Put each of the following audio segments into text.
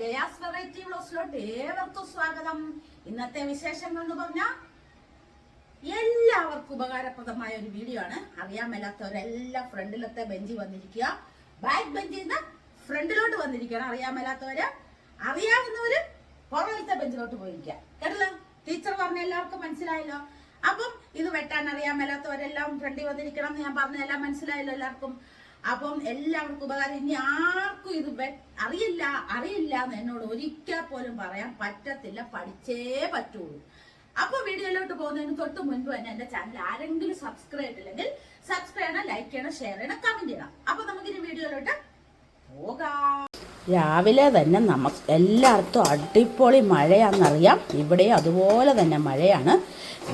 Jaya's variety ബ്ലോസിലോട്ട് ഏവർക്കും സ്വാഗതം. ഇന്നത്തെ വിശേഷങ്ങൾ എന്ന് പറഞ്ഞാൽ എല്ലാവർക്കും ഉപകാരപ്രദമായ ഒരു വീഡിയോ ആണ്. അറിയാൻ മേലാത്തവരെല്ലാം ഫ്രണ്ടിലത്തെ ബെഞ്ചിൽ വന്നിരിക്കുക. ബാക്ക് ബെഞ്ചിൽ നിന്ന് ഫ്രണ്ടിലോട്ട് വന്നിരിക്കുകയാണ്. അറിയാൻ മേലാത്തവര് അറിയാവുന്നവര് പുറകിലത്തെ ബെഞ്ചിലോട്ട് പോയിരിക്കുക. കേട്ടല്ലോ? ടീച്ചർ പറഞ്ഞ എല്ലാവർക്കും മനസ്സിലായല്ലോ? അപ്പം ഇത് വെട്ടാൻ അറിയാൻ മേലാത്തവരെല്ലാം ഫ്രണ്ടിൽ വന്നിരിക്കണം എന്ന് ഞാൻ പറഞ്ഞ എല്ലാം മനസ്സിലായല്ലോ എല്ലാവർക്കും. അപ്പം എല്ലാവർക്കും ഉപകാരം. ഇനി ആർക്കും ഇത് അറിയില്ല അറിയില്ല എന്ന് എന്നോട് ഒരിക്കൽ പോലും പറയാൻ പറ്റത്തില്ല. പഠിച്ചേ പറ്റുള്ളൂ. അപ്പൊ വീഡിയോയിലോട്ട് പോകുന്നതിന് തൊട്ട് മുൻപ് തന്നെ എന്റെ ചാനൽ ആരെങ്കിലും സബ്സ്ക്രൈബ് ചെയ്തില്ലെങ്കിൽ സബ്സ്ക്രൈബ് ചെയ്യണം ലൈക്ക് ചെയ്യണം ഷെയർ ചെയ്യണം കമന്റ് ചെയ്യണം. അപ്പൊ നമുക്കിനി വീഡിയോയിലോട്ട് പോകാം. രാവിലെ തന്നെ നമുക്ക് എല്ലായിടത്തും അടിപൊളി മഴയാണെന്നറിയാം. ഇവിടെ അതുപോലെ തന്നെ മഴയാണ്.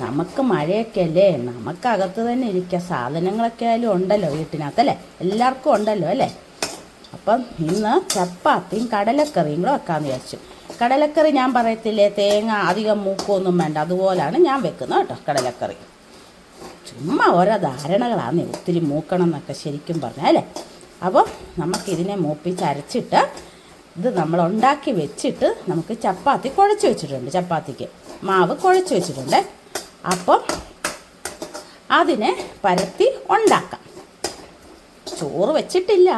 നമുക്ക് മഴയൊക്കെ അല്ലേ നമുക്കകത്ത് തന്നെ ഇരിക്കുക സാധനങ്ങളൊക്കെ ആയാലും ഉണ്ടല്ലോ വീട്ടിനകത്തല്ലേ എല്ലാവർക്കും ഉണ്ടല്ലോ അല്ലേ? അപ്പം ഇന്ന് ചപ്പാത്തിയും കടലക്കറിയും കൂടെ വെക്കാമെന്ന് വിചാരിച്ചു. കടലക്കറി ഞാൻ പറയത്തില്ലേ? തേങ്ങ അധികം മൂക്കൊന്നും വേണ്ട. അതുപോലാണ് ഞാൻ വെക്കുന്നത് കേട്ടോ കടലക്കറി. ചുമ്മാ ഓരോ ധാരണകളാണ് ഒത്തിരി മൂക്കണം എന്നൊക്കെ ശരിക്കും പറഞ്ഞാൽ അല്ലേ? അപ്പോൾ നമുക്കിതിനെ മൂപ്പിച്ച് അരച്ചിട്ട് ഇത് നമ്മൾ ഉണ്ടാക്കി വെച്ചിട്ട് നമുക്ക് ചപ്പാത്തി കുഴച്ച് വെച്ചിട്ടുണ്ട് ചപ്പാത്തിക്ക്. മാവ് കുഴച്ച് വെച്ചിട്ടുണ്ട്. അപ്പം അതിനെ പരത്തി ഉണ്ടാക്കാം. ചോറ് വെച്ചിട്ടില്ല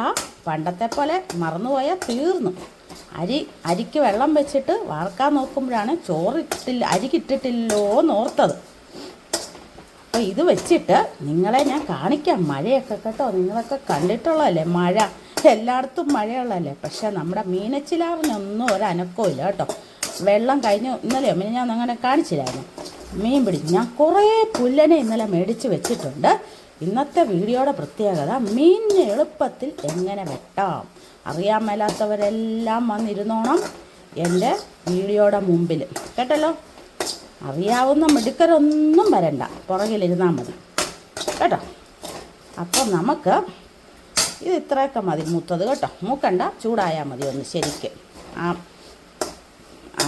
പണ്ടത്തെ പോലെ മറന്നുപോയാൽ തീർന്നു. അരി അരിക്ക് വെള്ളം വെച്ചിട്ട് വാർക്കാൻ നോക്കുമ്പോഴാണ് ചോറ് ഇട്ടിട്ടില്ല അരിക്ക് ഇട്ടിട്ടില്ലല്ലോ എന്ന് ഓർത്തത്. അപ്പോൾ ഇത് വെച്ചിട്ട് നിങ്ങളെ ഞാൻ കാണിക്കാം. മഴയൊക്കെ കേട്ടോ നിങ്ങളൊക്കെ കണ്ടിട്ടുള്ളതല്ലേ? മഴ. എല്ലായിടത്തും മഴയുള്ളതല്ലേ? പക്ഷേ നമ്മുടെ മീനച്ചിലാറിനൊന്നും ഒരനക്കവും ഇല്ല കേട്ടോ. വെള്ളം കഴിഞ്ഞ് ഇന്നലെ മീൻ ഞാൻ അങ്ങനെ കാണിച്ചില്ലായിരുന്നു. മീൻ പിടിച്ച്. ഞാൻ കുറേ പുല്ലനെ ഇന്നലെ മേടിച്ച് വെച്ചിട്ടുണ്ട്. ഇന്നത്തെ വീഡിയോയുടെ പ്രത്യേകത മീനിനെ എളുപ്പത്തിൽ എങ്ങനെ വെട്ടാം? അറിയാൻ മേലാത്തവരെല്ലാം വന്നിരുന്നോണം എന്റെ വീഡിയോയുടെ മുമ്പിൽ. കേട്ടല്ലോ? അറിയാവുന്ന മിടുക്കരൊന്നും വരണ്ട. പുറകിലിരുന്നാൽ മതി. കേട്ടോ? അപ്പോൾ നമുക്ക് ഇത് ഇത്രയൊക്കെ മതി മൂത്തത് കേട്ടോ. മൂക്കണ്ട ചൂടായാൽ മതി ഒന്ന് ശരിക്ക്. ആ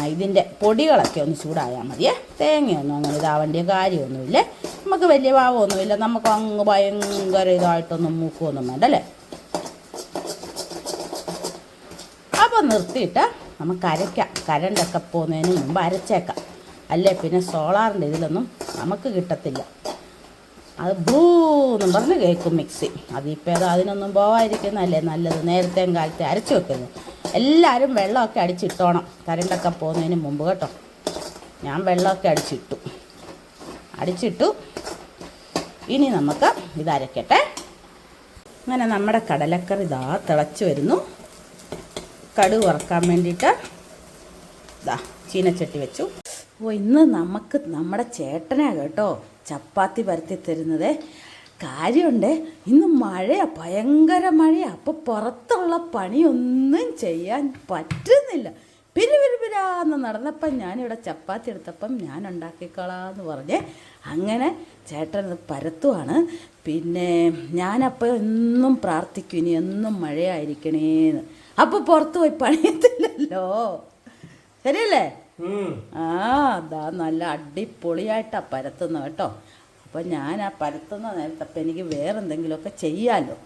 ഇതിന്റെ പൊടികളൊക്കെ ഒന്ന് ചൂടായാൽ മതിയേ തേങ്ങയൊന്നും അങ്ങനെ ഇതാവേണ്ട കാര്യമൊന്നുമില്ലേ. നമുക്ക് വലിയ ഭാവമൊന്നുമില്ല നമുക്ക് അങ്ങ് ഭയങ്കര ഇതായിട്ടൊന്നും മൂക്കുമൊന്നും വേണ്ട അല്ലേ? അപ്പോൾ നിർത്തിയിട്ട് നമുക്ക് അരയ്ക്കാം. കരണ്ടൊക്കെ പോകുന്നതിന് മുമ്പ് അരച്ചേക്കാം. അല്ലേ? പിന്നെ സോളാറിന്റെ ഇതിലൊന്നും നമുക്ക് കിട്ടത്തില്ല. അത് ബ്ലൂ എന്നും പറഞ്ഞ് കേൾക്കും മിക്സി. അതിപ്പോൾ ഏതോ അതിനൊന്നും പോവാതിരിക്കുന്നതല്ലേ? നല്ലത് നേരത്തെ കാലത്തെ അരച്ച് വെക്കുന്നത് എല്ലാവരും വെള്ളമൊക്കെ അടിച്ചിട്ടോണം. കരണ്ടൊക്കെ പോകുന്നതിന് മുമ്പ് കേട്ടോ. ഞാൻ വെള്ളമൊക്കെ അടിച്ചിട്ടു. അടിച്ചിട്ടു. ഇനി നമുക്ക് ഇത് അരക്കട്ടെ. അങ്ങനെ നമ്മുടെ കടലക്കറി ഇതാ തിളച്ച് വരുന്നു. കടുവറക്കാൻ വേണ്ടിയിട്ട് ഇതാ ചീനച്ചട്ടി വെച്ചു. ഓ ഇന്ന് നമുക്ക് നമ്മുടെ ചേട്ടനാ കേട്ടോ ചപ്പാത്തി പരത്തി തരുന്നത്. കാര്യമുണ്ട് ഇന്ന് മഴയാ ഭയങ്കര മഴയാ. അപ്പോൾ പുറത്തുള്ള പണിയൊന്നും ചെയ്യാൻ പറ്റുന്നില്ല. പിരിപിരിപിരാന്ന് നടന്നപ്പം ഞാനിവിടെ ചപ്പാത്തി എടുത്തപ്പം ഞാൻ ഉണ്ടാക്കിക്കോളാന്ന് പറഞ്ഞ് അങ്ങനെ ചേട്ടൻ പരത്തുവാണ്. പിന്നെ ഞാനപ്പോൾ എന്നും പ്രാർത്ഥിക്കും ഇനി എന്നും മഴയായിരിക്കണേന്ന്. അപ്പോൾ പുറത്ത് പോയി പണിയത്തില്ലല്ലോ. ശരിയല്ലേ? ആ അതാ നല്ല അടിപൊളിയായിട്ടാണ് പരത്തുന്നത് കേട്ടോ. അപ്പോൾ ഞാൻ ആ പരത്തുന്ന നേരത്തെ അപ്പം എനിക്ക് വേറെ എന്തെങ്കിലുമൊക്കെ ചെയ്യാമല്ലോ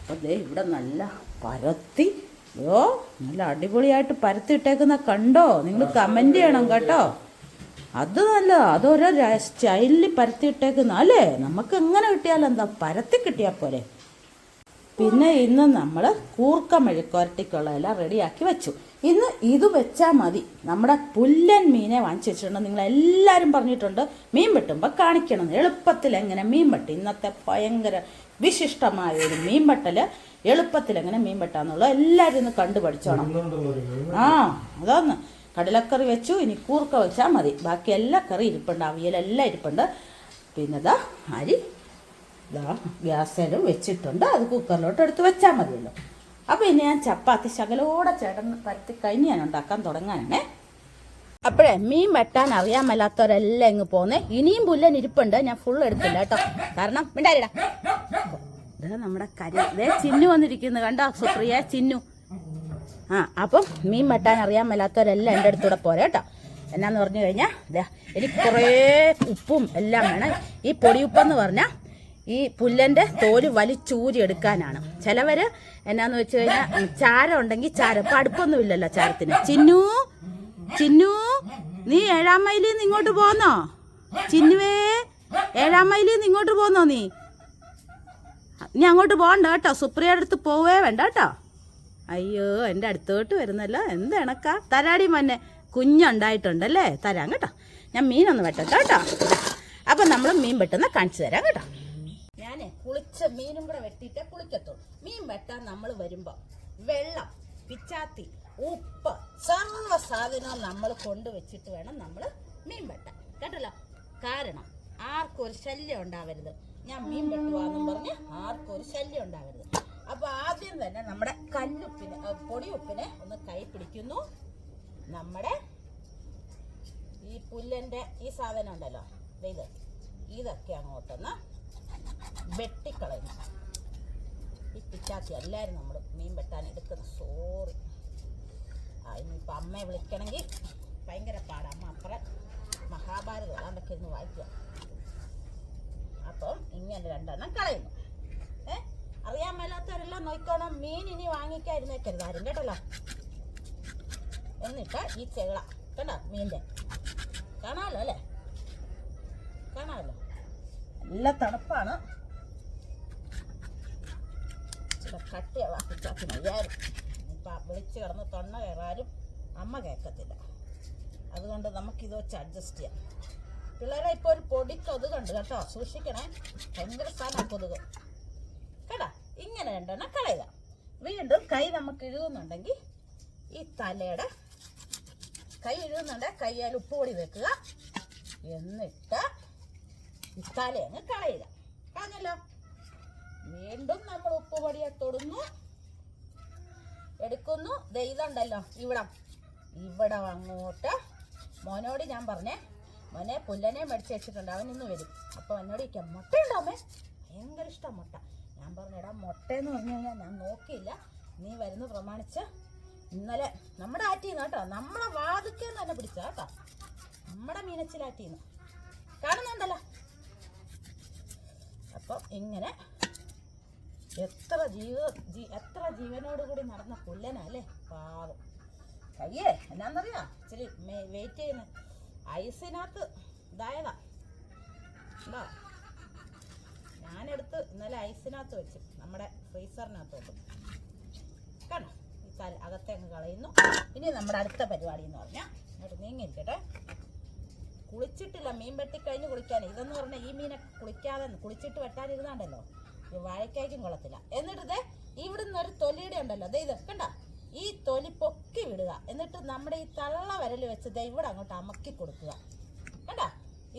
അപ്പോൾ ദേ ഇവിടെ നല്ല പരത്തി ഓ നല്ല അടിപൊളിയായിട്ട് പരത്തിയിട്ടേക്കുന്ന കണ്ടോ? നിങ്ങൾ കമന്റ് ചെയ്യണം കേട്ടോ. അത് നല്ല അതൊരോ സ്റ്റൈലിൽ പരത്തിയിട്ടേക്കുന്ന അല്ലേ? നമുക്ക് എങ്ങനെ കിട്ടിയാലും എന്താ പരത്തി കിട്ടിയാൽ പോരെ. പിന്നെ ഇന്ന് നമ്മൾ കൂർക്ക മെഴുക്കുരട്ടിക്കുള്ള എല്ലാം റെഡിയാക്കി വെച്ചു. ഇന്ന് ഇത് വെച്ചാൽ മതി. നമ്മുടെ പുല്ലൻ മീനെ വാങ്ങിച്ചു വെച്ചിട്ടുണ്ട്. നിങ്ങൾ എല്ലാവരും പറഞ്ഞിട്ടുണ്ട് മീൻ വെട്ടുമ്പോൾ കാണിക്കണം. എളുപ്പത്തിൽ എങ്ങനെ മീൻ വെട്ടും? ഇന്നത്തെ ഭയങ്കര വിശിഷ്ടമായ ഒരു മീൻ വെട്ടൽ എളുപ്പത്തിൽ എങ്ങനെ മീൻ വെട്ടാന്നുള്ളത് എല്ലാവരും ഇന്ന് കണ്ടു പഠിച്ചോണം. ആ അതൊന്ന് കടലക്കറി വെച്ചു. ഇനി കൂർക്ക വെച്ചാൽ മതി. ബാക്കി എല്ലാ കറി ഇരിപ്പുണ്ട്. അവിയലെല്ലാം ഇരിപ്പുണ്ട്. പിന്നെ ദാ അരി ദാ ഗ്യാസേലും വെച്ചിട്ടുണ്ട്. അത് കുക്കറിലോട്ട് എടുത്ത് വെച്ചാൽ മതിയല്ലോ. അപ്പോൾ ഇനി ഞാൻ ചപ്പാത്തി ശകലോടെ ചേട്ടൻ പരത്തി കഴിഞ്ഞ് ഞാൻ ഉണ്ടാക്കാൻ തുടങ്ങാനാണേ. അപ്പോഴേ മീൻ വെട്ടാൻ അറിയാൻ മേലാത്തവരെല്ലാം ഇങ്ങ് പോന്നേ. ഇനിയും പുല്ലൻ ഇരിപ്പുണ്ട്. ഞാൻ ഫുൾ എടുത്തില്ല കേട്ടോ. കാരണം മിണ്ടാരിടാ നമ്മുടെ കരി ഇതേ ചിന്നു വന്നിരിക്കുന്നു കണ്ടോ? സുപ്രിയ ചിന്നു. ആ അപ്പം മീൻ വെട്ടാൻ അറിയാൻ മേലാത്തവരെല്ലാം എന്റെ അടുത്തൂടെ പോരെ കേട്ടോ. എന്നാന്ന് പറഞ്ഞു കഴിഞ്ഞാൽ എനിക്ക് കുറേ ഉപ്പും എല്ലാം വേണം. ഈ പൊടിയുപ്പെന്ന് പറഞ്ഞാൽ ഈ പുല്ലന്റെ തോൽ വലിച്ചൂരി എടുക്കാനാണ്. ചിലവർ എന്നാന്ന് വെച്ച് കഴിഞ്ഞാൽ ചാരം ഉണ്ടെങ്കിൽ ചാരം. ഇപ്പം അടുപ്പൊന്നും ഇല്ലല്ലോ ചാരത്തിന്. ചിന്നു ചിന്നു നീ ഏഴാം മൈലിൽ നിന്ന് ഇങ്ങോട്ട് പോന്നോ? ചിന്നുവേ ഏഴാം മൈലിൽ നിന്ന് ഇങ്ങോട്ട് പോന്നോ നീ? നീ അങ്ങോട്ട് പോകണ്ട കേട്ടോ. സുപ്രിയയുടെ അടുത്ത് പോവേ വേണ്ട കേട്ടോ. അയ്യോ എന്റെ അടുത്തോട്ട് വരുന്നല്ലോ. എന്ത് ഇണക്കാ തരാടി മന്നെ കുഞ്ഞുണ്ടായിട്ടുണ്ടല്ലേ? തരാം കേട്ടോ. ഞാൻ മീനൊന്ന് വെട്ടട്ടോ കേട്ടോ. അപ്പം നമ്മൾ മീൻ വെട്ടുന്ന കാണിച്ചു തരാം കേട്ടോ. ഞാനേ കുളിച്ച മീനും കൂടെ വെട്ടിയിട്ടേ പുളിക്കത്തുള്ളൂ മീൻ വെട്ടാൻ നമ്മൾ വരുമ്പോൾ വെള്ളം പിച്ചാത്തി ഉപ്പ് സർവ സാധനവും നമ്മൾ കൊണ്ടുവച്ചിട്ട് വേണം നമ്മൾ മീൻ വെട്ടാൻ. കേട്ടല്ലോ? കാരണം ആർക്കും ഒരു ശല്യം ഉണ്ടാവരുത്. ഞാൻ മീൻ വെട്ടുവാന്നും പറഞ്ഞ് ആർക്കും ഒരു ശല്യം ഉണ്ടാവരുത്. അപ്പൊ ആദ്യം തന്നെ നമ്മുടെ കല്ലുപ്പിനെ പൊടിയുപ്പിനെ ഒന്ന് കൈ പിടിക്കുന്നു. നമ്മുടെ ഈ പുല്ലന്റെ ഈ സാധനം ഉണ്ടല്ലോ ഇത്. ഇതൊക്കെ അങ്ങോട്ടൊന്ന് വെട്ടിക്കളയുന്നു. ഈ പിച്ചാത്തി എല്ലാവരും നമ്മൾ മീൻ വെട്ടാൻ എടുക്കുന്ന സോറി ആ ഇനിയിപ്പോൾ അമ്മയെ വിളിക്കണമെങ്കിൽ ഭയങ്കര പാടാണ് അമ്മ അപ്പുറം മഹാഭാരതം അതാണ്ടൊക്കെ ഇരുന്ന് വായിക്കുക. അപ്പം ഇങ്ങനെ രണ്ടെണ്ണം കളയുന്നു. ഏ? അറിയാൻ മേലാത്തവരെല്ലാം നോക്കണം മീൻ ഇനി വാങ്ങിക്കാതിരുന്നേക്കരുത്. ആരും കേട്ടല്ലോ? എന്നിട്ട് ഈ ചെള കണ്ടോ മീന്റെ കാണാമല്ലോ അല്ലേ? കാണാമല്ലോ നല്ല തണുപ്പാണ്. കട്ടിയുള്ള പിച്ചാത്തി മയ്യാരും ഇപ്പം വിളിച്ച് കിടന്ന് തൊണ്ണ കയറാനും അമ്മ കേൾക്കത്തില്ല. അതുകൊണ്ട് നമുക്കിത് വെച്ച് അഡ്ജസ്റ്റ് ചെയ്യാം. പിള്ളേരെ ഇപ്പോൾ ഒരു പൊടി കൊതുകുണ്ട് കേട്ടോ. സൂക്ഷിക്കണേ. ഭയങ്കര സ്ഥാനമാണ് കൊതുക്. കേട്ടാ? ഇങ്ങനെ രണ്ടെണ്ണം കളയുക. വീണ്ടും കൈ നമുക്ക് ഇഴുകുന്നുണ്ടെങ്കിൽ ഈ തലയുടെ കൈ ഇഴുകുന്നുണ്ട് കയ്യാൽ ഉപ്പുപൊടി വെക്കുക. എന്നിട്ട് ഈ തലയങ്ങ് കളയുക. കളഞ്ഞല്ലോ വീണ്ടും നമ്മൾ ഉപ്പുപൊടിയെ തൊടുന്നു എടുക്കുന്നു. ദൈതണ്ടല്ലോ ഇവിടെ. ഇവിടം അങ്ങോട്ട്. മോനോട് ഞാൻ പറഞ്ഞേ മോനെ പുല്ലനെ മേടിച്ച് വെച്ചിട്ടുണ്ട് അവൻ ഇന്ന് വരും. അപ്പോൾ എന്നോട് ചോദിക്കാം മുട്ട ഉണ്ടോമേ ഭയങ്കര ഇഷ്ടം മുട്ട. ഞാൻ പറഞ്ഞു എടാ മുട്ടയെന്ന് പറഞ്ഞു കഴിഞ്ഞാൽ ഞാൻ നോക്കിയില്ല. നീ വരുന്ന പ്രമാണിച്ച്. ഇന്നലെ നമ്മുടെ ആറ്റീന്ന് കേട്ടോ നമ്മുടെ വാതിക്കേന്ന് തന്നെ പിടിച്ച കേട്ടോ. നമ്മുടെ മീനച്ചിലാറ്റീന്ന് കാണുന്നുണ്ടല്ലോ. അപ്പം ഇങ്ങനെ എത്ര ജീവ എത്ര ജീവനോട് കൂടി നടന്ന പുല്ലനാ അല്ലേ പാവം. അയ്യേ എന്നാന്നറിയാ? ഇച്ചിരി വെയിറ്റ് ചെയ്യുന്ന. ഐസിനകത്ത് ഇതായതാ. ഉണ്ടോ ഞാനെടുത്ത് ഇന്നലെ ഐസിനകത്ത് വെച്ച്. നമ്മുടെ ഫ്രീസറിനകത്ത് വെക്കും കണ്ടോ? ഈ തല അകത്തെ അങ്ങ് കളയുന്നു. ഇനി നമ്മുടെ അടുത്ത പരിപാടി എന്ന് പറഞ്ഞാൽ ഇങ്ങോട്ട് നീങ്ങിയിരിക്കട്ടെ. കുളിച്ചിട്ടില്ല. മീൻ വെട്ടിക്കഴിഞ്ഞ് കുളിക്കാൻ. ഇതെന്ന് പറഞ്ഞാൽ ഈ മീനെ കുളിക്കാതെ കുളിച്ചിട്ട് വെട്ടാനിരുന്നാണ്ടല്ലോ. ഇത് വാഴയ്ക്കായ്ക്കും കൊള്ളത്തില്ല. എന്നിട്ട് ഇവിടുന്ന് ഒരു തൊലിയുടെ ഉണ്ടല്ലോ അതെ ഇത് കണ്ട? ഈ തൊലി പൊക്കി വിടുക. എന്നിട്ട് നമ്മുടെ ഈ തള്ള വരൽ വെച്ചത് ഇവിടെ അങ്ങോട്ട് അമക്കി കൊടുക്കുക. കണ്ട?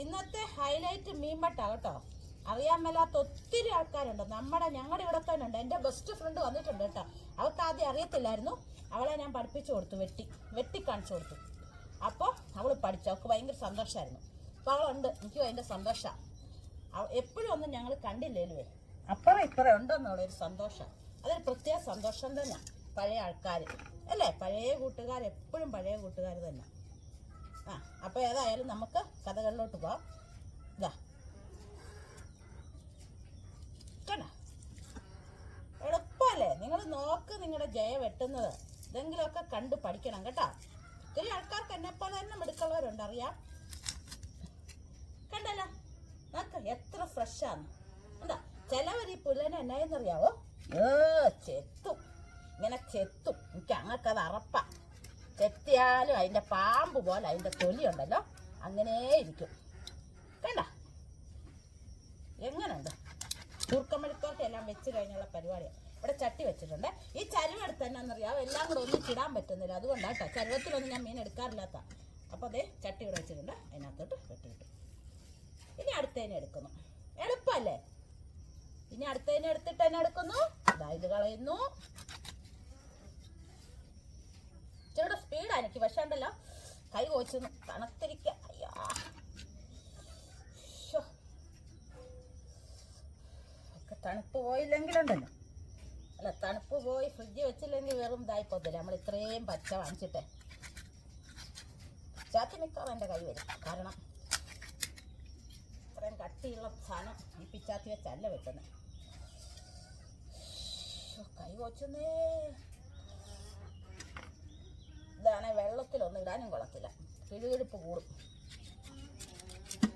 ഇന്നത്തെ ഹൈലൈറ്റ് മീൻപട്ടാ കേട്ടോ. അറിയാൻ മേലാത്ത ഒത്തിരി ആൾക്കാരുണ്ട്. നമ്മുടെ ഞങ്ങളുടെ ഇവിടെ തന്നെ ഉണ്ട്. എന്റെ ബെസ്റ്റ് ഫ്രണ്ട് വന്നിട്ടുണ്ട് കേട്ടോ. അവൾക്ക് ആദ്യം അറിയത്തില്ലായിരുന്നു. അവളെ ഞാൻ പഠിപ്പിച്ചു കൊടുത്തു വെട്ടി. വെട്ടി കാണിച്ചു കൊടുത്തു. അപ്പോൾ അവൾ പഠിച്ചു. അവൾക്ക് ഭയങ്കര സന്തോഷമായിരുന്നു അപ്പോൾ അവളുണ്ട്. എനിക്ക് ഭയങ്കര സന്തോഷമാണ് എപ്പോഴും ഒന്നും ഞങ്ങൾ കണ്ടില്ലേലുവേ. അപ്പുറം ഇപ്പുറം ഉണ്ടെന്നുള്ളൊരു സന്തോഷം. അതൊരു പ്രത്യേക സന്തോഷം തന്നെ പഴയ ആൾക്കാർ അല്ലേ? പഴയ കൂട്ടുകാർ എപ്പോഴും പഴയ കൂട്ടുകാർ തന്നെ ആ അപ്പോൾ ഏതായാലും നമുക്ക് കഥകളിലോട്ട് പോവാം. ഇതാ കണ്ടോ? എളുപ്പമല്ലേ? നിങ്ങൾ നോക്ക് നിങ്ങളുടെ ജയ വെട്ടുന്നത്. ഇതെങ്കിലുമൊക്കെ കണ്ട് പഠിക്കണം കേട്ടോ. ഒത്തിരി ആൾക്കാർക്ക് എന്നെപ്പോലെ തന്നെ മിടുക്കുള്ളവരുണ്ട് അറിയാം. കണ്ടല്ലോ? നോക്ക് എത്ര ഫ്രഷാണ് ചിലവർ ഈ പുല്ലനെ എന്നായെന്നറിയാവോ? ഏ ചെത്തും. ഇങ്ങനെ ചെത്തും. എനിക്ക് അങ്ങക്ക് അത് അറപ്പാ. ചെത്തിയാലും അതിന്റെ പാമ്പ് പോലെ അതിന്റെ തൊലി ഉണ്ടല്ലോ അങ്ങനെ ഇരിക്കും. കണ്ട? എങ്ങനെയുണ്ട് എല്ലാം വെച്ച് കഴിഞ്ഞുള്ള പരിപാടിയാണ് ഇവിടെ ചട്ടി വെച്ചിട്ടുണ്ട്. ഈ ചരുവെടുത്ത് എന്നാന്നറിയാം എല്ലാം കൂടെ ഒന്നും ചിടാൻ പറ്റുന്നില്ല. അതുകൊണ്ടാണ് കേട്ടോ ചരുവത്തിലൊന്നും ഞാൻ മീൻ എടുക്കാറില്ലാത്ത. അപ്പോൾ അതേ ചട്ടി ഇവിടെ വെച്ചിട്ടുണ്ട്. അതിനകത്തോട്ട് വെട്ടിയിട്ടു. ഇനി അടുത്തതിനെ എടുക്കുന്നു. എളുപ്പമല്ലേ? ഇനി അടുത്തതിനെ എടുത്തിട്ട് തന്നെ എടുക്കുന്നു. ഇതാ കളയുന്നു. ഇച്ചിരിയുടെ സ്പീഡാണ് എനിക്ക് പക്ഷെ ഉണ്ടല്ലോ കൈ കോച്ചു തണുത്തിരിക്ക. അയ്യാ. ഒക്കെ തണുപ്പ് പോയില്ലെങ്കിലുണ്ടല്ലോ അല്ല തണുപ്പ് പോയി ഫ്രിഡ്ജ് വെച്ചില്ലെങ്കിൽ വെറും ഇതായി പോകത്തില്ല. നമ്മൾ ഇത്രയും പച്ച വാങ്ങിച്ചിട്ടേ. ചാത്തി മിക്കവാറും എന്റെ കൈ വരും. കാരണം ഇത്രയും കട്ടിയുള്ള സാധനം ഈ പിച്ചാത്തി വെച്ചല്ല വെട്ടുന്നത് കൈ കൊച്ചുന്നേ ഇതാണെ വെള്ളത്തിലൊന്നും ഇടാനും കൊള്ളത്തില്ല. കിഴുകിഴുപ്പ് കൂടും.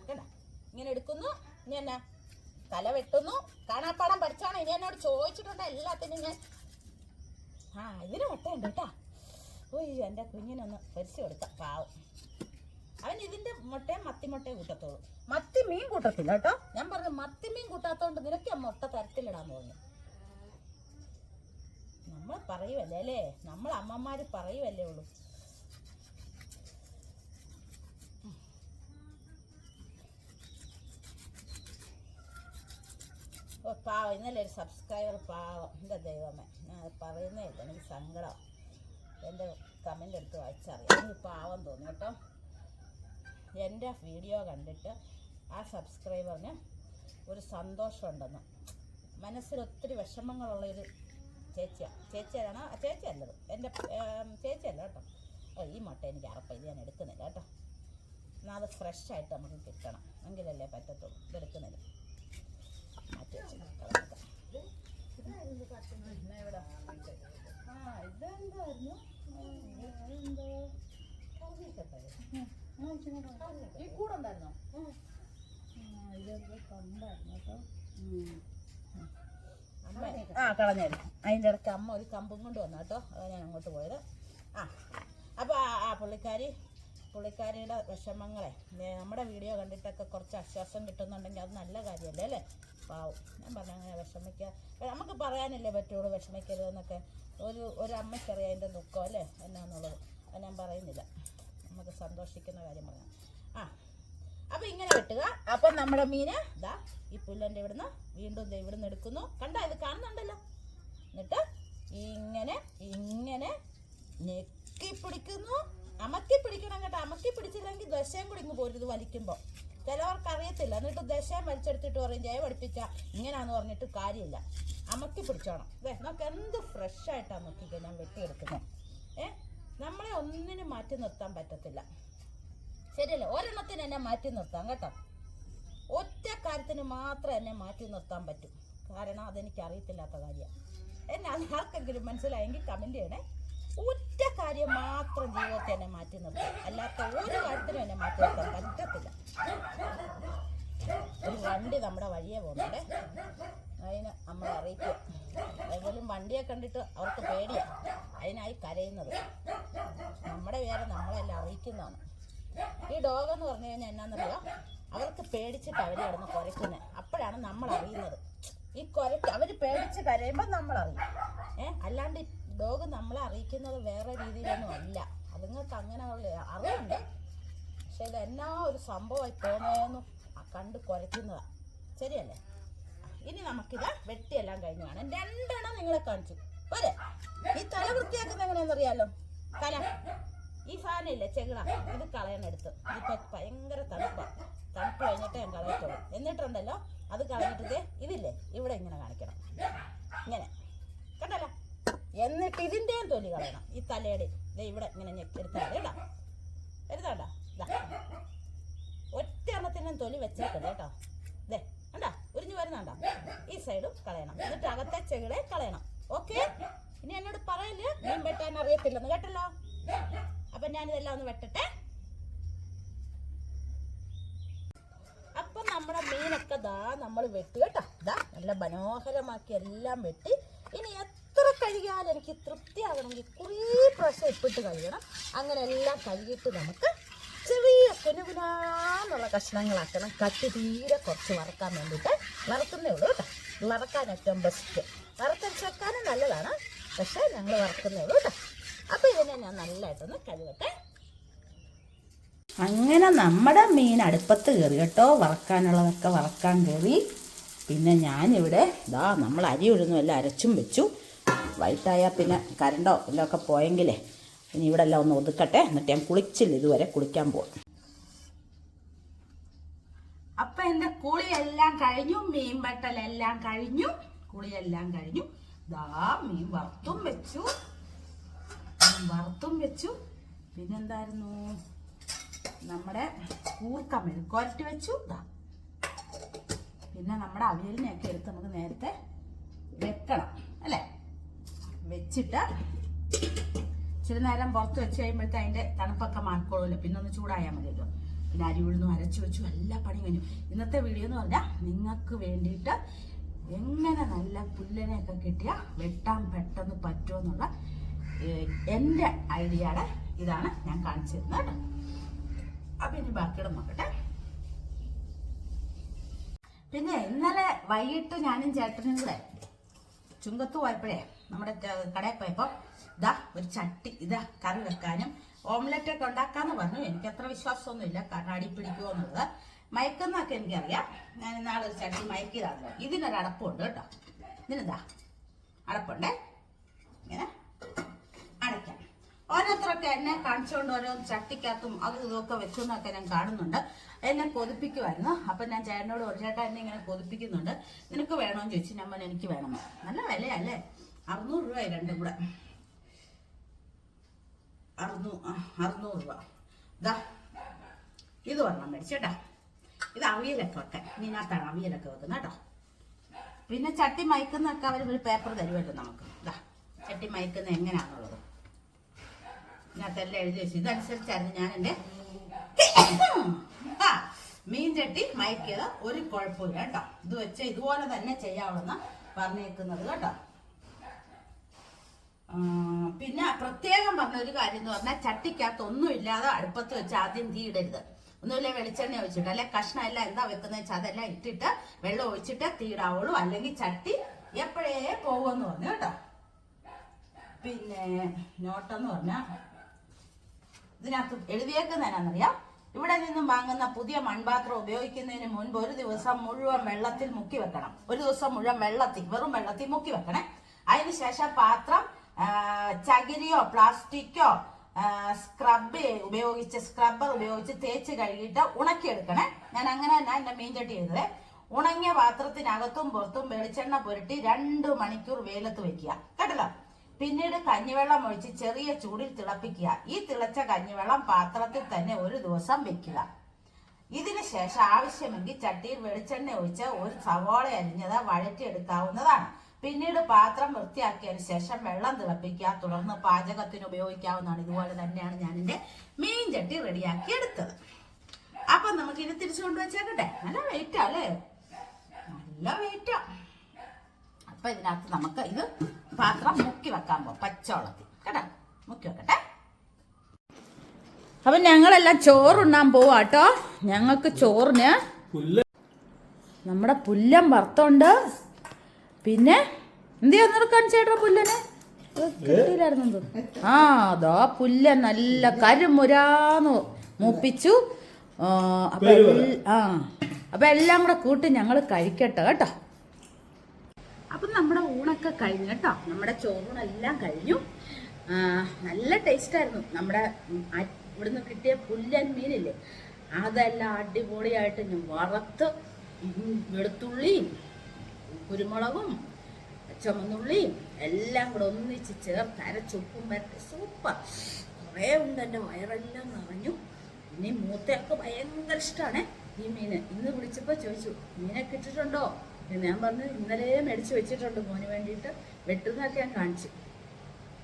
കേട്ടാ ഇങ്ങനെ എടുക്കുന്നു. ഇനി എന്നാ? തല വെട്ടുന്നു. കാണാപ്പാടം പഠിച്ചാണ്? ഇനി എന്നോട് ചോദിച്ചിട്ടുണ്ട് എല്ലാത്തിനും ഞാൻ. ആ ഇതിന് മുട്ടയുണ്ട് കേട്ടാ. ഓയ് എന്റെ കുഞ്ഞിനൊന്ന് പരിച്ചു കൊടുക്കാം. പാവം. അവൻ ഇതിന്റെ മുട്ടയും മത്തിമുട്ടയും കൂട്ടത്തോളൂ. മത്തി മീൻ കൂട്ടത്തില്ല കേട്ടോ? ഞാൻ പറഞ്ഞു മത്തി മീൻ കൂട്ടാത്തോണ്ട് നിനക്ക് മുട്ട തരത്തിലിടാൻ തോന്നി നമ്മൾ പറയുമല്ലേ അല്ലേ? നമ്മൾ അമ്മമാർ പറയുമല്ലേ ഉള്ളൂ. ഓ പാവം ഇന്നലെ ഒരു സബ്സ്ക്രൈബർ പാവം. എന്റെ ദൈവമേ ഞാൻ പറയുന്നേ ഇല്ല. എനിക്ക് സങ്കടം എന്റെ കമന്റ് എടുത്ത് വായിച്ചറിയാം. എനിക്ക് പാവം തോന്നി കേട്ടോ. എന്റെ വീഡിയോ കണ്ടിട്ട് ആ സബ്സ്ക്രൈബറിന് ഒരു സന്തോഷമുണ്ടെന്ന്. മനസ്സിൽ ഒത്തിരി വിഷമങ്ങളുള്ളൊരു ചേച്ചിയാണ് ചേച്ചിയാണ് ചേച്ചി അല്ലത് എന്റെ ചേച്ചിയല്ല കേട്ടോ. ഓ ഈ മുട്ട എനിക്ക് അറപ്പ ഇത് ഞാൻ എടുക്കുന്നില്ല കേട്ടോ. എന്നാൽ അത് ഫ്രഷ് ആയിട്ട് നമുക്ക് കിട്ടണം. എങ്കിലല്ലേ പറ്റത്തുള്ളൂ. ഇത് എടുക്കുന്നില്ല. മാറ്റി വെച്ച് ഇവിടെ? ആ ഇതെന്തായിരുന്നു? എന്തോ ഈ കൂടുണ്ടായിരുന്നോ ഇതെന്തോ കണ്ടായിരുന്നു കേട്ടോ. ആ കളഞ്ഞായിരുന്നു അതിന്റെ ഇടയ്ക്ക് അമ്മ ഒരു കമ്പും കൊണ്ട് വന്നു കേട്ടോ. ഞാൻ അങ്ങോട്ട് പോയത്. ആ അപ്പോൾ ആ പുള്ളിക്കാരി പുള്ളിക്കാരിയുടെ വിഷമങ്ങളെ നമ്മുടെ വീഡിയോ കണ്ടിട്ടൊക്കെ കുറച്ച് ആശ്വാസം കിട്ടുന്നുണ്ടെങ്കിൽ അത് നല്ല കാര്യമല്ലേ അല്ലേ? പാവം. ഞാൻ പറഞ്ഞ അങ്ങനെ വിഷമിക്കുക നമുക്ക് പറയാനല്ലേ പറ്റുള്ളൂ വിഷമിക്കരുതെന്നൊക്കെ ഒരു ഒരു അമ്മയ്ക്കറിയാം അതിന്റെ ദുഃഖം അല്ലേ? എന്നാന്നുള്ളത്. ഞാൻ പറയുന്നില്ല. നമുക്ക് സന്തോഷിക്കുന്ന കാര്യം പറയാം. ആ അപ്പൊ ഇങ്ങനെ വെട്ടുക. അപ്പൊ നമ്മുടെ മീന് ഇതാ ഈ പുല്ലന്റെ ഇവിടുന്ന് വീണ്ടും ഇവിടുന്ന് എടുക്കുന്നു. കണ്ട? ഇത് കാണുന്നുണ്ടല്ലോ. എന്നിട്ട് ഇങ്ങനെ ഇങ്ങനെ ഞെക്കി പിടിക്കുന്നു. അമക്കി പിടിക്കണം കേട്ടോ. അമക്കി പിടിച്ചില്ലെങ്കിൽ ദശയും കൂടി ഇങ്ങ് പോരുത് വലിക്കുമ്പോൾ ചിലവർക്ക് അറിയത്തില്ല. എന്നിട്ട് ദശയും വലിച്ചെടുത്തിട്ട് പറയും ജയ പഠിപ്പിച്ച ഇങ്ങനാന്ന് പറഞ്ഞിട്ട് കാര്യമില്ല. അമക്കി പിടിച്ചോണം. ഇതേ നമുക്ക് എന്ത് ഫ്രഷ് ആയിട്ടാണ് നോക്കിക്കോ ഞാൻ വെട്ടിയെടുക്കുന്നത്. ഏ? നമ്മളെ ഒന്നിനും മാറ്റി നിർത്താൻ പറ്റത്തില്ല. ശരിയല്ലേ? ഒരെണ്ണത്തിന് എന്നെ മാറ്റി നിർത്താം കേട്ടോ. ഒറ്റ കാര്യത്തിന് മാത്രം എന്നെ മാറ്റി നിർത്താൻ പറ്റും. കാരണം അതെനിക്ക് അറിയത്തില്ലാത്ത കാര്യമാണ് എന്നെ ആർക്കെങ്കിലും മനസ്സിലായെങ്കിൽ കമന്റ് ചെയ്യണേ. ഒറ്റ കാര്യം മാത്രം ജീവിതത്തെ എന്നെ മാറ്റി നിർത്താം. അല്ലാത്ത ഒരു കാര്യത്തിനും എന്നെ മാറ്റി നിർത്താൻ പറ്റത്തില്ല. ഒരു വണ്ടി നമ്മുടെ വഴിയെ പോകുന്നുണ്ടേ അതിന് നമ്മൾ അറിയിക്കും അതേപോലും വണ്ടിയെ കണ്ടിട്ട് അവർക്ക് പേടിയാണ് അതിനായി കരയുന്നത്. നമ്മുടെ വേറെ നമ്മളെല്ലാം അറിയിക്കുന്നതാണ്. ഈ ഡോഗ് എന്ന് പറഞ്ഞു കഴിഞ്ഞാൽ എന്നാന്നറിയോ? അവർക്ക് പേടിച്ചിട്ട് അവർ കിടന്ന് കുരയ്ക്കുന്നത് അപ്പോഴാണ് നമ്മൾ അറിയുന്നത് ഈ കുരയ്ക്ക് അവർ പേടിച്ച് കരയുമ്പോൾ നമ്മൾ അറിയും ഏഹ് അല്ലാണ്ട് ഡോഗ് നമ്മളെ അറിയിക്കുന്നത് വേറെ രീതിയിലൊന്നും അല്ല. അതുങ്ങൾക്ക് അങ്ങനെ ഉള്ള അറിവുണ്ട്. പക്ഷെ ഇത് എന്നാ ഒരു സംഭവമായി തോന്നുന്നു കണ്ട് കുരയ്ക്കുന്നതാ. ശരിയല്ലേ? ഇനി നമുക്കിത് വെട്ടിയെല്ലാം കഴിഞ്ഞു കാണാം. രണ്ടെണ്ണം നിങ്ങളെ കാണിച്ചു. പോരെ? ഈ തല വൃത്തിയാക്കുന്ന എങ്ങനെയാണെന്നറിയാലോ? തല. ഈ ഫാൻ ഇല്ല ചെകിള ഇത് കളയണെടുത്ത് ഇപ്പൊ ഭയങ്കര തണുപ്പാണ് തണുപ്പ് കഴിഞ്ഞിട്ട് ഞാൻ കളയത്തുള്ളൂ. എന്നിട്ടുണ്ടല്ലോ അത് കളഞ്ഞിട്ട് ഇതില്ലേ? ഇവിടെ ഇങ്ങനെ കാണിക്കണം. ഇങ്ങനെ. കണ്ടല്ലോ? എന്നിട്ട് ഇതിന്റെയും തൊലി കളയണം. ഈ തലയുടെ ദേ ഇവിടെ ഇങ്ങനെ എടുത്താൽ കേട്ടോ. എടുത്താണ്ടാ ഇതാ ഒറ്റ തൊലി വെച്ചേക്കത് കേട്ടോ. ഇതേ കണ്ടാ? ഉരിഞ്ഞു വരുന്നുണ്ടോ? ഈ സൈഡും കളയണം. എന്നിട്ട് അകത്തെ ചെകിളെ കളയണം. ഓക്കെ? ഇനി എന്നോട് പറയില്ല? മീൻ വെട്ടാൻ അറിയത്തില്ലെന്ന് കേട്ടല്ലോ? അപ്പൊ ഞാനിതെല്ലാം ഒന്ന് വെട്ടട്ടെ. അപ്പൊ നമ്മുടെ മീനൊക്കെ ദാ നമ്മൾ വെട്ടി കേട്ടോ. ദാ നല്ല മനോഹരമാക്കി എല്ലാം വെട്ടി. ഇനി എത്ര കഴുകിയാൽ എനിക്ക് തൃപ്തിയാകണമെങ്കിൽ കുറേ പ്രാവശ്യം ഇപ്പിട്ട് കഴുകണം. അങ്ങനെ എല്ലാം കഴുകിയിട്ട് നമുക്ക് ചെറിയ കുനുകുനാന്നുള്ള കഷ്ണങ്ങളാക്കണം. കട്ടി തീരെ കുറച്ച് വറക്കാൻ വേണ്ടിയിട്ട് വറക്കുന്നേ ഉള്ളൂ കേട്ടോ. വറക്കാൻ ഏറ്റവും ബെസ്റ്റ് വറുത്തരച്ചേക്കാനും നല്ലതാണ്. പക്ഷേ ഞങ്ങൾ വറക്കുന്നേ ഉള്ളൂ കേട്ടോ. അപ്പോൾ ഇതിനെ ഞാൻ നല്ലതായിട്ടൊന്ന് കഴുകട്ടെ. അങ്ങനെ നമ്മുടെ മീൻ അടുപ്പത്ത് കയറി കേട്ടോ. വറക്കാനുള്ളതൊക്കെ വറക്കാൻ കയറി. പിന്നെ ഞാനിവിടെ ഇതാ നമ്മൾ അരി ഉഴുന്നു എല്ലാം അരച്ചും വെച്ചു. വൈകിട്ടായാൽ പിന്നെ കരണ്ടോ എല്ലാം ഒക്കെ പോയെങ്കിലേ ഇനി ഇവിടെ എല്ലാം ഒന്ന് ഒതുക്കട്ടെ. എന്നിട്ട് ഞാൻ കുളിച്ചില്ല ഇതുവരെ കുളിക്കാൻ പോകും അപ്പൊ എന്റെ കുളിയെല്ലാം കഴിഞ്ഞു മീൻ വെട്ടലെല്ലാം കഴിഞ്ഞു. കുളിയെല്ലാം കഴിഞ്ഞു. ദാ മീൻ വറുത്തും വെച്ചു. വറുത്തും വെച്ചു. പിന്നെന്തായിരുന്നു? നമ്മുടെ കൂർക്ക മെഴുക്കുരട്ടി വെച്ചു. ദാ. പിന്നെ നമ്മുടെ അവിയലിനെയൊക്കെ എടുത്ത് നമുക്ക് നേരത്തെ വെക്കണം അല്ലേ? വെച്ചിട്ട് ഇച്ചിരി നേരം പുറത്ത് വെച്ച് കഴിയുമ്പോഴത്തെ അതിന്റെ തണുപ്പൊക്കെ മാറിക്കോളുമല്ലോ. പിന്നെ ഒന്ന് ചൂടായാൽ മതിയല്ലോ. പിന്നെ അരി ഉഴുന്നു അരച്ചു വെച്ചു. എല്ലാ പണി കഴിഞ്ഞു. ഇന്നത്തെ വീഡിയോ എന്ന് പറഞ്ഞാൽ നിങ്ങൾക്ക് വേണ്ടിയിട്ട് എങ്ങനെ നല്ല പുല്ലിനെയൊക്കെ കിട്ടിയാൽ വെട്ടാൻ പെട്ടെന്ന് പറ്റുമെന്നുള്ള എന്റെ ഐഡിയയുടെ ഇതാണ് ഞാൻ കാണിച്ചു തരുന്നത് കേട്ടോ. അപ്പം ഇനി ബാക്കിയുടെ നോക്കട്ടെ. പിന്നെ ഇന്നലെ വൈകിട്ട് ഞാനും ചേട്ടനും കൂടെ ചുങ്കത്ത് പോയപ്പോഴേ നമ്മുടെ കടയിൽ പോയപ്പോൾ ഇതാ ഒരു ചട്ടി ഇതാ കറി വെക്കാനും ഓംലെറ്റ് ഒക്കെ ഉണ്ടാക്കാന്ന് പറഞ്ഞു. എനിക്ക് അത്ര വിശ്വാസമൊന്നുമില്ല. കാരണം അടിപ്പിടിക്കുമോ എന്നുള്ളത്. മയക്കുന്നൊക്കെ എനിക്കറിയാം. ഞാൻ ഇന്നാളെ ഒരു ചട്ടി മയക്കിയതാണല്ലോ ഇതിനൊരു അടപ്പുണ്ട് കേട്ടോ. ഇതിനെന്താ? അടപ്പുണ്ടേ? ഇങ്ങനെ. ഓരോരുത്തരൊക്കെ എന്നെ കാണിച്ചുകൊണ്ട് ഓരോ ചട്ടിക്കകത്തും അത് ഇതൊക്കെ വെച്ചെന്നൊക്കെ ഞാൻ കാണുന്നുണ്ട്. എന്നെ കൊതിപ്പിക്കുമായിരുന്നു അപ്പം ഞാൻ ചേട്ടനോട് ഒരു ചേട്ടാ എന്നെ ഇങ്ങനെ കൊതിപ്പിക്കുന്നുണ്ട്. നിനക്ക് വേണമെന്ന് ചോദിച്ചു. ഞാൻ എനിക്ക് വേണം. നല്ല വിലയല്ലേ? അറുന്നൂറ് രൂപ രണ്ടും കൂടെ. അറുന്നൂ അറുന്നൂറ് രൂപ. ഇതാ ഇത് ഒരെണ്ണം മേടിച്ചേട്ടാ ഇത് അവിയലൊക്കെ വെക്കാൻ. ഇതിനകത്താണ് അവിയലൊക്കെ വെക്കുന്നത് കേട്ടോ. പിന്നെ ചട്ടി മയക്കുന്നൊക്കെ അവർ ഒരു പേപ്പർ തരുമല്ലോ നമുക്ക്. ഇതാ ചട്ടി മയക്കുന്ന എങ്ങനെയാണെന്നുള്ളത് ഇതിനകത്തെല്ലാം എഴുതി വെച്ചു ഇതനുസരിച്ചായിരുന്നു ഞാൻ എന്റെ മീൻ ചട്ടി മയക്കിയത് ഒരു കുഴപ്പമില്ല കേട്ടോ. ഇത് വെച്ച് ഇതുപോലെ തന്നെ ചെയ്യാവുന്ന പറഞ്ഞേക്കുന്നത് കേട്ടോ. പിന്നെ പ്രത്യേകം പറഞ്ഞ ഒരു കാര്യം എന്ന് പറഞ്ഞാൽ ചട്ടിക്കകത്ത് ഒന്നും ഇല്ലാതെ അടുപ്പത്ത് വെച്ച് ആദ്യം തീ ഇടരുത്. ഒന്നുമില്ല വെളിച്ചെണ്ണ ഒഴിച്ചിട്ട് അല്ലെ കഷ്ണം എല്ലാം എന്താ വെക്കുന്ന വെച്ചാൽ അതെല്ലാം ഇട്ടിട്ട് വെള്ളം ഒഴിച്ചിട്ട് തീടാവുള്ളൂ അല്ലെങ്കിൽ ചട്ടി എപ്പോഴേ പോകുമെന്ന് പറഞ്ഞു കേട്ടോ. പിന്നെ നോട്ടെന്ന് പറഞ്ഞാൽ ഇതിനകത്ത് എഴുതിയേക്കുന്നതിനാണെന്നറിയാം. ഇവിടെ നിന്നും വാങ്ങുന്ന പുതിയ മൺപാത്രം ഉപയോഗിക്കുന്നതിന് മുൻപ് ഒരു ദിവസം മുഴുവൻ വെള്ളത്തിൽ മുക്കി വെക്കണം. ഒരു ദിവസം മുഴുവൻ വെള്ളത്തിൽ വെറും വെള്ളത്തിൽ മുക്കി വെക്കണേ. അതിനുശേഷം പാത്രം ചകിരിയോ പ്ലാസ്റ്റിക്കോ സ്ക്രബ് ഉപയോഗിച്ച് സ്ക്രബ്ബർ ഉപയോഗിച്ച് തേച്ച് കഴുകിയിട്ട് ഉണക്കിയെടുക്കണേ. ഞാൻ അങ്ങനെ തന്നെ എന്റെ മീൻചട്ടി ചെയ്തത്. ഉണങ്ങിയ പാത്രത്തിനകത്തും പുറത്തും വെളിച്ചെണ്ണ പുരട്ടി രണ്ട് മണിക്കൂർ വെയിലത്ത് വെക്കുക. കേട്ടല്ലോ? പിന്നീട് കഞ്ഞിവെള്ളം ഒഴിച്ച് ചെറിയ ചൂടിൽ തിളപ്പിക്കുക. ഈ തിളച്ച കഞ്ഞിവെള്ളം പാത്രത്തിൽ തന്നെ ഒരു ദിവസം വെക്കുക. ഇതിന് ശേഷം ആവശ്യമെങ്കിൽ ചട്ടിയിൽ വെളിച്ചെണ്ണ ഒഴിച്ച് ഒരു സവാള അരിഞ്ഞത് വഴറ്റിയെടുക്കാവുന്നതാണ്. പിന്നീട് പാത്രം വൃത്തിയാക്കിയതിന് ശേഷം വെള്ളം തിളപ്പിക്കുക. തുടർന്ന് പാചകത്തിന് ഉപയോഗിക്കാവുന്നതാണ്. ഇതുപോലെ തന്നെയാണ് ഞാൻ എന്റെ മീൻ ചട്ടി റെഡിയാക്കി എടുത്തത്. അപ്പൊ നമുക്കിനി തിരിച്ചു കൊണ്ടുവച്ചേക്കട്ടെ. നല്ല വെയിറ്റാ അല്ലേ? നല്ല വെയിറ്റാ അപ്പൊ ഇതിനകത്ത് നമുക്ക് ഇത് പാത്രം മുക്കി വെക്കാൻ പോകും പച്ചവെള്ളത്തിൽ. കേട്ടോ? മുക്കി വെക്കട്ടെ. അപ്പൊ ഞങ്ങളെല്ലാം ചോറുണ്ണാൻ പോവാ കേട്ടോ ഞങ്ങൾക്ക് ചോറിന് നമ്മുടെ പുല്ലൻ വറുത്തുണ്ട്. പിന്നെ എന്ത് ചെയ്യാൻ ചേട്ടാ പുല്ലനെ? കിട്ടിയില്ലായിരുന്നു ആ അതാ പുല്ല നല്ല കരുമുരാന്ന് മൂപ്പിച്ചു. അപ്പൊ ആ അപ്പൊ എല്ലാം കൂടെ കൂട്ടി ഞങ്ങൾ കഴിക്കട്ടെ കേട്ടോ. അപ്പം നമ്മുടെ ഊണൊക്കെ കഴിഞ്ഞു കേട്ടോ. നമ്മുടെ ചോറൂണെല്ലാം കഴിഞ്ഞു. നല്ല ടേസ്റ്റ് ആയിരുന്നു നമ്മുടെ ഇവിടുന്ന് കിട്ടിയ പുല്ലൻ മീനില്ലേ അതെല്ലാം അടിപൊളിയായിട്ട് ഞാൻ വറുത്ത് വെളുത്തുള്ളിയും കുരുമുളകും ചുമന്നുള്ളിയും എല്ലാം കൂടെ ഒന്നിച്ച് ചേർത്ത് അരച്ചുപ്പും വരട്ടെ. സൂപ്പർ. കുറേ ഉണ്ട് എന്റെ വയറെല്ലാം നിറഞ്ഞു. ഇനി മൂത്തയൊക്കെ ഭയങ്കര ഇഷ്ടമാണ് ഈ മീന് ഇന്ന് വിളിച്ചപ്പോൾ ചോദിച്ചു മീനൊക്കെ ഇട്ടിട്ടുണ്ടോ? ഞാൻ പറഞ്ഞു ഇന്നലെ മേടിച്ച് വെച്ചിട്ടുണ്ട് മോന് വേണ്ടിയിട്ട്. വെട്ടുന്നതൊക്കെ ഞാൻ കാണിച്ചു.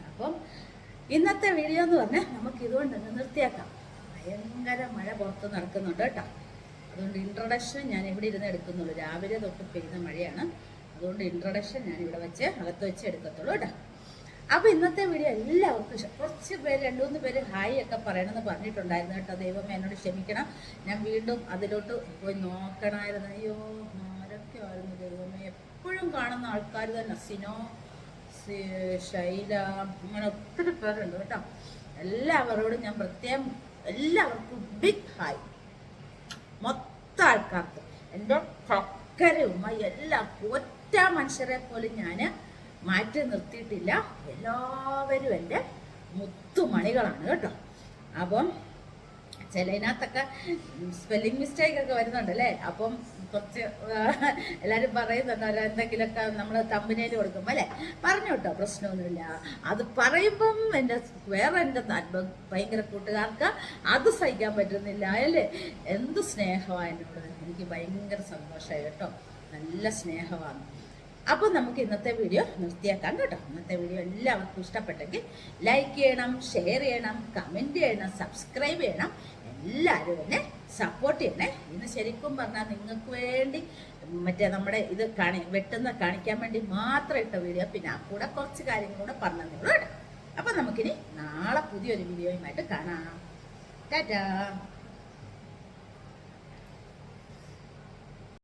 അപ്പം ഇന്നത്തെ വീഡിയോ എന്ന് പറഞ്ഞാൽ നമുക്ക് ഇതുകൊണ്ട് നിർത്തിയാക്കാം. ഭയങ്കര മഴ പുറത്ത് നടക്കുന്നുണ്ട് കേട്ടോ. അതുകൊണ്ട് ഇൻട്രൊഡക്ഷൻ ഞാൻ ഇവിടെ ഇരുന്ന് എടുക്കുന്നുള്ളൂ. രാവിലെ തൊട്ട് പെയ്യുന്ന മഴയാണ്. അതുകൊണ്ട് ഇൻട്രൊഡക്ഷൻ ഞാൻ ഇവിടെ വെച്ച് അകത്ത് വെച്ച് എടുക്കത്തുള്ളൂ കേട്ടോ. അപ്പോൾ ഇന്നത്തെ വീഡിയോ എല്ലാവർക്കും കുറച്ച് പേര് രണ്ട് മൂന്ന് പേര് ഹായ് ഒക്കെ പറയണമെന്ന് പറഞ്ഞിട്ടുണ്ടായിരുന്നു കേട്ടോ. ദൈവമേ എന്നോട് ക്ഷമിക്കണം. ഞാൻ വീണ്ടും അതിലോട്ട് പോയി നോക്കണമായിരുന്നു. അയ്യോ ആയിരുന്നു ദൈവമേ. എപ്പോഴും കാണുന്ന ആൾക്കാർ തന്നെ. സിനോ ശൈല അങ്ങനെ ഒത്തിരി പേരുണ്ട് കേട്ടോ. എല്ലാവരോടും ഞാൻ പ്രത്യേകം എല്ലാവർക്കും ബിഗ് ഹായ് മൊത്തം ആൾക്കാർക്ക്. എന്റെ ചക്കര എല്ലാ ഒറ്റ മനുഷ്യരെ പോലും ഞാൻ മാറ്റി നിർത്തിയിട്ടില്ല. എല്ലാവരും എന്റെ മുത്തുമണികളാണ് കേട്ടോ. അപ്പം ചിലതിനകത്തൊക്കെ സ്പെല്ലിംഗ് മിസ്റ്റേക്ക് ഒക്കെ വരുന്നുണ്ട് അല്ലേ അപ്പം കുറച്ച് എല്ലാവരും പറയുന്നുണ്ട് എന്തെങ്കിലുമൊക്കെ നമ്മൾ തമ്പനയിൽ കൊടുക്കുമ്പോൾ അല്ലേ? പറഞ്ഞു കേട്ടോ പ്രശ്നമൊന്നുമില്ല. അത് പറയുമ്പം എന്റെ വേറെ എന്റെ ഭയങ്കര കൂട്ടുകാർക്ക് അത് സഹിക്കാൻ പറ്റുന്നില്ല അല്ലേ? എന്ത് സ്നേഹമാണ് എന്നോട്. എനിക്ക് ഭയങ്കര സന്തോഷമായി കേട്ടോ. നല്ല സ്നേഹമാണ്. അപ്പോൾ നമുക്ക് ഇന്നത്തെ വീഡിയോ നിർത്തിയേക്കാം കേട്ടോ. ഇന്നത്തെ വീഡിയോ എല്ലാവർക്കും ഇഷ്ടപ്പെട്ടെങ്കിൽ ലൈക്ക് ചെയ്യണം ഷെയർ ചെയ്യണം കമന്റ് ചെയ്യണം സബ്സ്ക്രൈബ് ചെയ്യണം. എല്ലാവരും എന്നെ സപ്പോർട്ട് ചെയ്യണേ. ഇന്ന് ശരിക്കും പറഞ്ഞാൽ നിങ്ങൾക്ക് വേണ്ടി മറ്റേ നമ്മുടെ ഇത് കാണി വെട്ടുന്ന കാണിക്കാൻ വേണ്ടി മാത്രം ഇട്ട വീഡിയോ പിന്നെ ആ കൂടെ കുറച്ച് കാര്യങ്ങൾ കൂടെ പറഞ്ഞു നിങ്ങളോട് അപ്പം നമുക്കിനി നാളെ പുതിയൊരു വീഡിയോയുമായിട്ട് കാണാം. ടാറ്റാ.